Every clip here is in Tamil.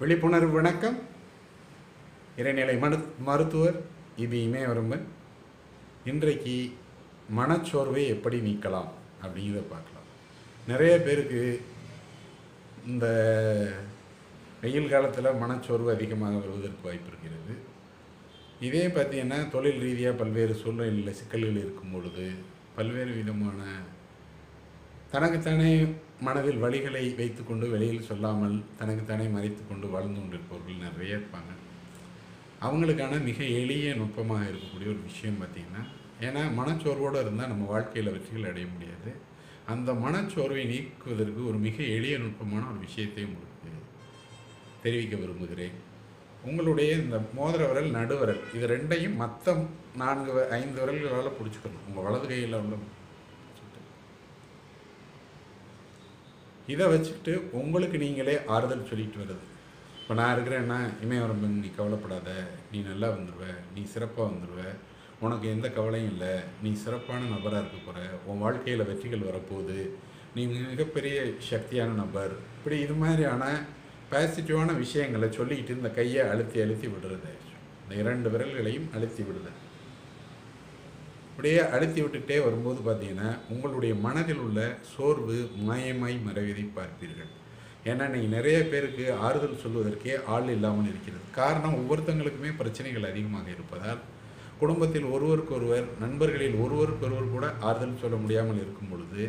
விழிப்புணர்வு வணக்கம். இறைநிலை மரு மருத்துவர் இபி இமயவரம்பன் இன்றைக்கு மனச்சோர்வை எப்படி நீக்கலாம் அப்படிங்கிறத பார்க்கலாம். நிறைய பேருக்கு இந்த வெயில் காலத்தில் மனச்சோர்வு அதிகமாக வருவதற்கு வாய்ப்பு இருக்கிறது. இதே பார்த்தீங்கன்னா தொழில் ரீதியாக பல்வேறு சூழ்நிலையில் சிக்கல்கள் இருக்கும் பொழுது பல்வேறு விதமான தனக்குத்தானே மனதில் வழிகளை வைத்துக்கொண்டு வெளியில் சொல்லாமல் தனக்குத்தானே மறைத்து கொண்டு வாழ்ந்து கொண்டிருப்பவர்கள் நிறைய இருப்பாங்க. அவங்களுக்கான மிக எளிய நுட்பமாக இருக்கக்கூடிய ஒரு விஷயம் பார்த்திங்கன்னா ஏன்னா மனச்சோர்வோடு இருந்தால் நம்ம வாழ்க்கையில் வெற்றிகள் அடைய முடியாது. அந்த மனச்சோர்வை நீக்குவதற்கு ஒரு மிக எளிய நுட்பமான ஒரு விஷயத்தை உங்களுக்கு தெரிவிக்க விரும்புகிறேன். உங்களுடைய இந்த மோதிர விரல் நடுவரல் இது ரெண்டையும் மற்ற நான்கு ஐந்து விரல்களால் பிடிச்சிக்கணும். உங்கள் வலது கையில் உள்ள இதை வச்சுக்கிட்டு உங்களுக்கு நீங்களே ஆறுதல் சொல்லிட்டு வருது. இப்போ நான் இருக்கிறேன்னா இமயவரம்பன் நீ கவலைப்படாத. நீ நல்லா வந்துடுவ நீ சிறப்பாக வந்துடுவ உனக்கு எந்த கவலையும் இல்லை. நீ சிறப்பான நபராக இருக்க போகிற உன் வாழ்க்கையில் வெற்றிகள் வரப்போகுது. நீ மிகப்பெரிய சக்தியான நபர். இப்படி இது மாதிரியான பாசிட்டிவான விஷயங்களை சொல்லிக்கிட்டு இந்த கையை அழுத்தி அழுத்தி விடுறது. இந்த இரண்டு விரல்களையும் அழுத்தி விடுது. அப்படியே அழுத்தி விட்டுட்டே வரும்போது பார்த்தீங்கன்னா உங்களுடைய மனதில் உள்ள சோர்வு மாயமாய் மறைவதை பார்ப்பீர்கள். ஏன்னா நீங்கள் நிறைய பேருக்கு ஆறுதல் சொல்வதற்கே ஆள் இல்லாமல் இருக்கிறது. காரணம் ஒவ்வொருத்தங்களுக்குமே பிரச்சனைகள் அதிகமாக இருப்பதால் குடும்பத்தில் ஒருவருக்கொருவர் நண்பர்களில் ஒருவருக்கொருவர் கூட ஆறுதல் சொல்ல முடியாமல் இருக்கும் பொழுது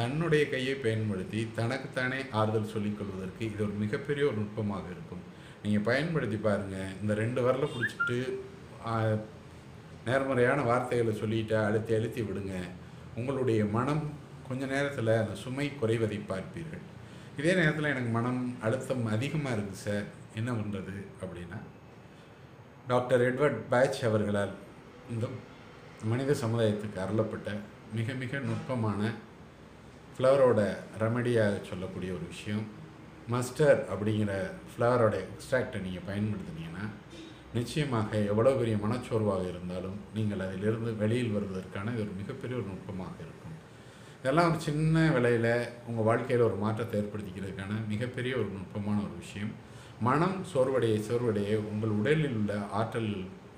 தன்னுடைய கையை பயன்படுத்தி தனக்குத்தானே ஆறுதல் சொல்லிக்கொள்வதற்கு இது ஒரு மிகப்பெரிய ஒரு நுட்பமாக இருக்கும். நீங்கள் பயன்படுத்தி பாருங்கள் இந்த ரெண்டு வரலை பிடிச்சிட்டு நேர்மறையான வார்த்தைகளை சொல்லிட்டு அழுத்தி அழுத்தி விடுங்க. உங்களுடைய மனம் கொஞ்ச நேரத்தில் அந்த சுமை குறைவதை பார்ப்பீர்கள். இதே நேரத்தில் எனக்கு மனம் அழுத்தம் அதிகமாக இருக்குது சார். என்ன பண்ணுறது அப்படின்னா டாக்டர் எட்வர்ட் பேட்ச் அவர்களால் இந்த மனித சமுதாயத்துக்கு அருளப்பட்ட மிக மிக நுட்பமான ஃப்ளவரோட ரெமடியாக சொல்லக்கூடிய ஒரு விஷயம். மஸ்டர் அப்படிங்கிற ஃப்ளவரோட எக்ஸ்ட்ராக்டை நீங்கள் பயன்படுத்துனீங்கன்னா நிச்சயமாக எவ்வளோ பெரிய மனச்சோர்வாக இருந்தாலும் நீங்கள் அதிலிருந்து வெளியில் வருவதற்கான இது ஒரு மிகப்பெரிய ஒரு நுட்பமாக இருக்கும். இதெல்லாம் ஒரு சின்ன விலையில் உங்கள் வாழ்க்கையில் ஒரு மாற்றத்தை ஏற்படுத்திக்கிறதுக்கான மிகப்பெரிய ஒரு நுட்பமான ஒரு விஷயம். மனம் சோர்வடைய சோர்வடைய உங்கள் உடலில் உள்ள ஆற்றல்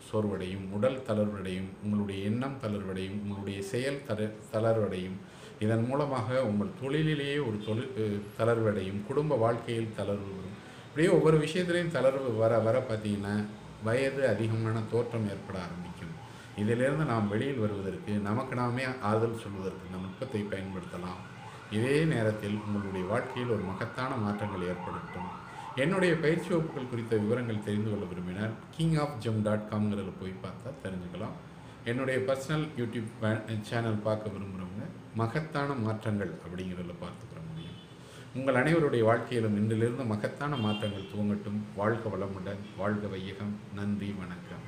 சோர்வடையும் உடல் தளர்வடையும் உங்களுடைய எண்ணம் தளர்வடையும் உங்களுடைய செயல் தள தளர்வடையும். இதன் மூலமாக உங்கள் தொழிலிலேயே ஒரு தொழில் தளர்வடையும் குடும்ப வாழ்க்கையில் தளர்வு வரும். இப்படியே ஒவ்வொரு விஷயத்துலையும் தளர்வு வர வர பார்த்தீங்கன்னா வயது அதிகமான தோற்றம் ஏற்பட ஆரம்பிக்கும். இதிலிருந்து நாம் வெளியில் வருவதற்கு நமக்கு நாமே ஆறுதல் சொல்வதற்கு இந்த நுட்பத்தை பயன்படுத்தலாம். இதே நேரத்தில் உங்களுடைய வாழ்க்கையில் ஒரு மகத்தான மாற்றங்கள் ஏற்படட்டும். என்னுடைய பயிற்சி வகுப்புகள் குறித்த விவரங்கள் தெரிந்து கொள்ள விரும்பினால் கிங் ஆஃப் ஜெம் டாட் காம்ங்கிறத போய் பார்த்தா தெரிஞ்சுக்கலாம். என்னுடைய பர்சனல் யூடியூப் சேனல் பார்க்க விரும்புகிறவங்க மகத்தான மாற்றங்கள் அப்படிங்கிறத பார்த்துக்கலாம். உங்கள் அனைவருடைய வாழ்க்கையிலும் இன்றிலிருந்து மகத்தான மாற்றங்கள் துவங்கட்டும். வாழ்க வளமுடன் வாழ்க வையகம். நன்றி வணக்கம்.